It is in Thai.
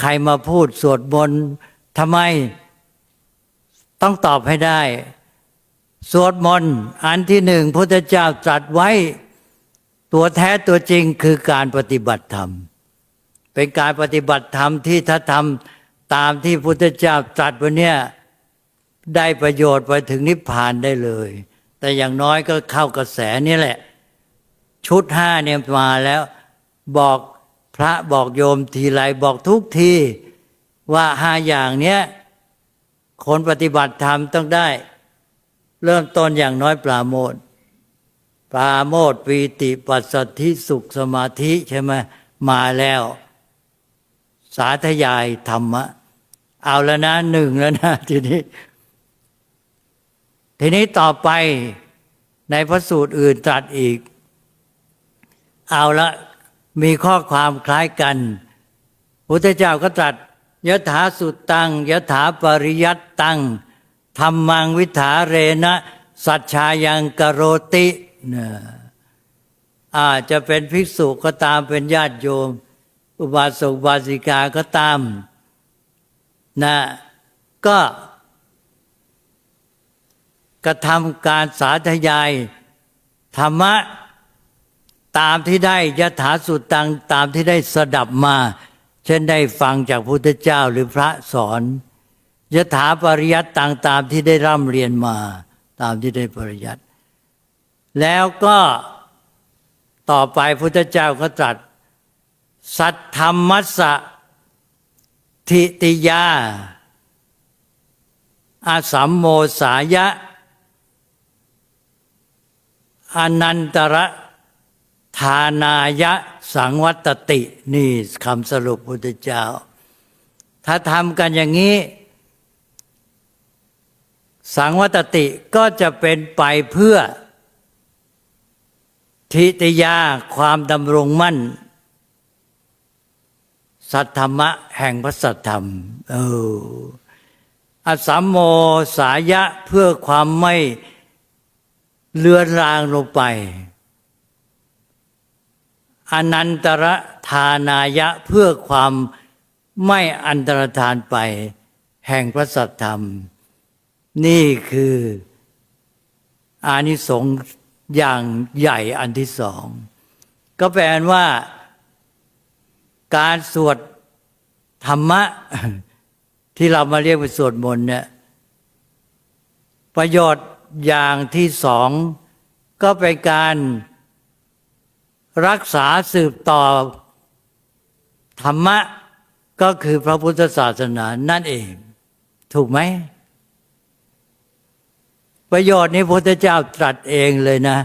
ใครมาพูดสวดมนต์ทำไม ต้องตอบให้ได้ สวดมนต์อันที่หนึ่งพุทธเจ้าตรัสไว้ ตัวแท้ตัวจริงคือการปฏิบัติธรรม เป็นการปฏิบัติธรรมที่ถ้าทำตามที่พุทธเจ้าตรัสวันเนี้ยได้ประโยชน์ไปถึงนิพพานได้เลย แต่อย่างน้อยก็เข้ากระแสนี่แหละ ชุดห้าเนี่ยมาแล้วบอก พระบอกโยมทีไรบอกทุกที ว่าห้าอย่างเนี้ยคนปฏิบัติธรรมต้องได้ เริ่มต้นอย่างน้อยปราโมทปราโมทปีติปัสสธิสุขสมาธิใช่ไหมมาแล้ว สาธยายธรรมะ เอาแล้วนะหนึ่งแล้วนะทีนี้ ทีนี้ต่อไปในพระสูตรอื่นตรัสอีก เอาละ มีข้อความคล้ายกันพุทธเจ้าก็ตรัสยถาสุตังยถาปริยัตตังธรรมังวิถาเรนะสัจชายังกโรตินะอาจจะเป็นภิกษุก็ตามเป็นญาติโยม อุบาสกบาสิกาก็ตามนะก็กระทำการสาธยาย ธรรมะ ตามที่ได้ยถาสุตังตามที่ได้สดับมา เช่นได้ฟังจากพุทธเจ้าหรือพระสอนยถาปริยัติต่างตามที่ได้ร่ำเรียนมา ตามที่ได้ปริยัติ แล้วก็ต่อไปพุทธเจ้าก็ตรัส สัทธรรมัสสะทิติยา อาสัมโมสายะอนันตระ ทานายะสังวัตติ นี่คำสรุปพุทธเจ้า ถ้าทำกันอย่างนี้ สังวัตติก็จะเป็นไปเพื่อ ทิติยาความดำรงมั่น สัทธรรมะแห่งพระสัทธรรม เอออสัมโมสายะเพื่อความไม่เลือนรางลงไป อนันตระทานายะเพื่อความไม่อันตรธานไป แห่งพระสัทธรรม นี่คืออานิสงส์อย่างใหญ่อันที่สอง ก็แปลว่า การสวดธรรมะ ที่เรามาเรียกว่าสวดมนต์เนี่ยประโยชน์อย่างที่สอง ก็เป็นการ รักษาสืบต่อธรรมะก็คือพระพุทธศาสนานั่นเอง ถูกไหม ประโยชน์นี้พระพุทธเจ้าตรัสเองเลยนะ